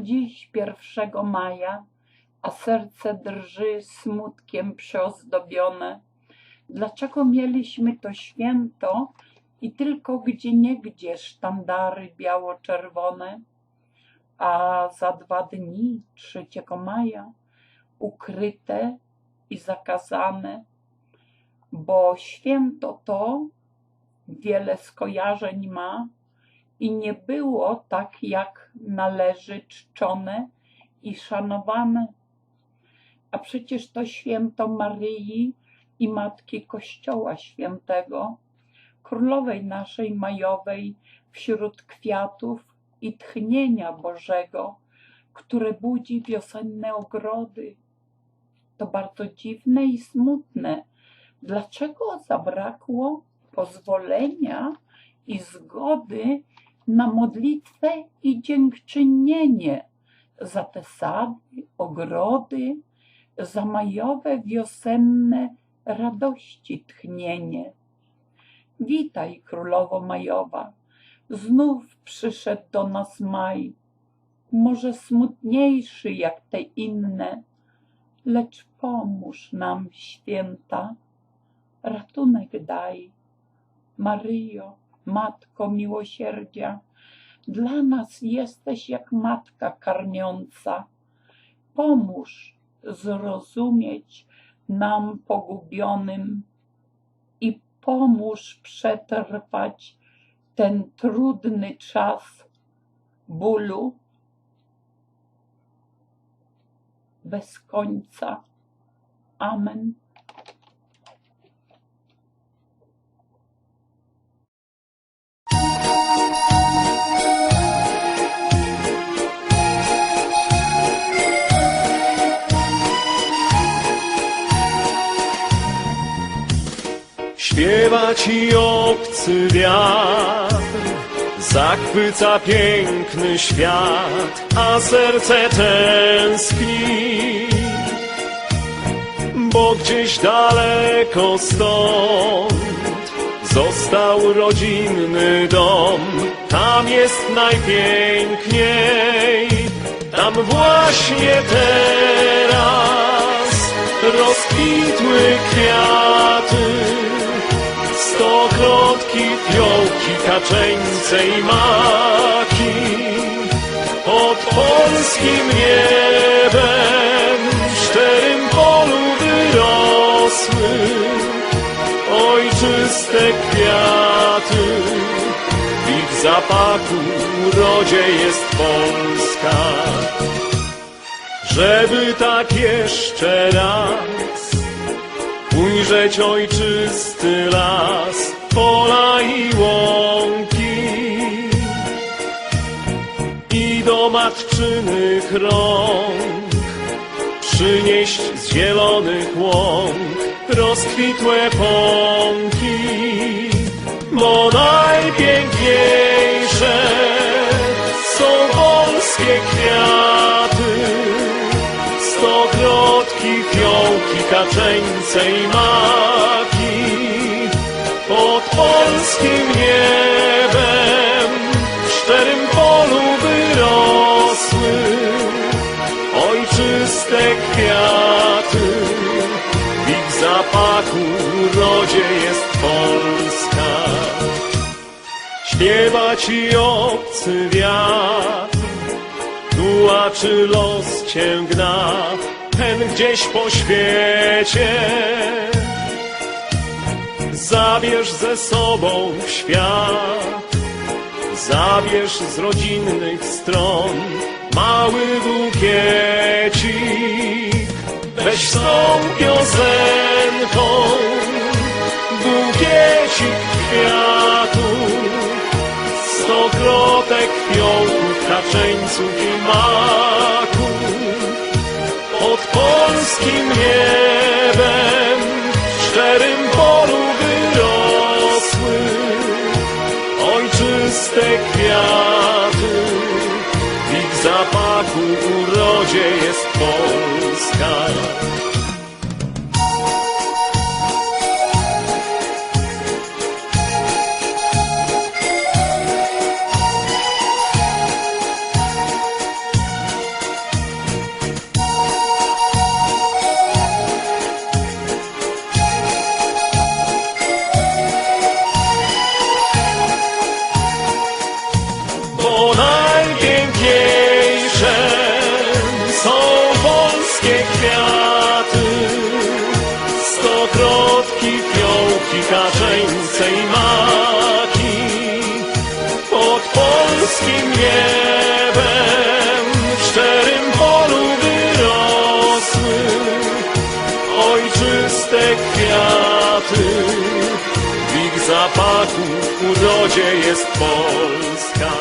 Dziś pierwszego maja, a serce drży smutkiem przeozdobione. Dlaczego mieliśmy to święto i tylko gdzieniegdzie sztandary biało-czerwone? A za dwa dni, 3 maja, ukryte i zakazane, bo święto to wiele skojarzeń ma i nie było tak jak należy czczone i szanowane. A przecież to święto Maryi i Matki Kościoła Świętego, Królowej naszej majowej wśród kwiatów i tchnienia Bożego, które budzi wiosenne ogrody. To bardzo dziwne i smutne. Dlaczego zabrakło pozwolenia i zgody na modlitwę i dziękczynienie za te sady, ogrody, za majowe wiosenne radości tchnienie. Witaj, królowo majowa, znów przyszedł do nas maj, może smutniejszy jak te inne, lecz pomóż nam, święta, ratunek daj. Maryjo, Matko miłosierdzia, dla nas jesteś jak matka karmiąca. Pomóż zrozumieć nam pogubionym i pomóż przetrwać ten trudny czas bólu bez końca. Amen. Śpiewa ci obcy wiatr, zachwyca piękny świat, a serce tęskni. Bo gdzieś daleko stąd został rodzinny dom, tam jest najpiękniej, tam właśnie teraz rozkwitły kwiaty. Fiołki, kaczeńce i maki Pod polskim niebem w szczerym polu wyrosły Ojczyste kwiaty. W ich zapachu rodzie jest Polska. Żeby tak jeszcze raz ujrzeć ojczysty las, pola i łąki matczynych rąk przynieść z zielonych łąk rozkwitłe pąki, bo najpiękniejsze są polskie kwiaty. Stokrotki, fiołki, kaczeńce i maki. Pod polskim niebem Polska Śpiewa ci obcy wiatr tułaczy los cię gna, ten gdzieś po świecie. Zabierz ze sobą w świat, zabierz z rodzinnych stron mały bukiecik. Weź z tą piosenką kwiatów stokrotek fiołków, kaczeńców i maków. Pod polskim niebem w szczerym polu wyrosły ojczyste kwiaty. W ich zapachu urodzie jest Polska. Polskim niebem w szczerym polu wyrosły ojczyste kwiaty. W ich zapachu, urodzie jest Polska.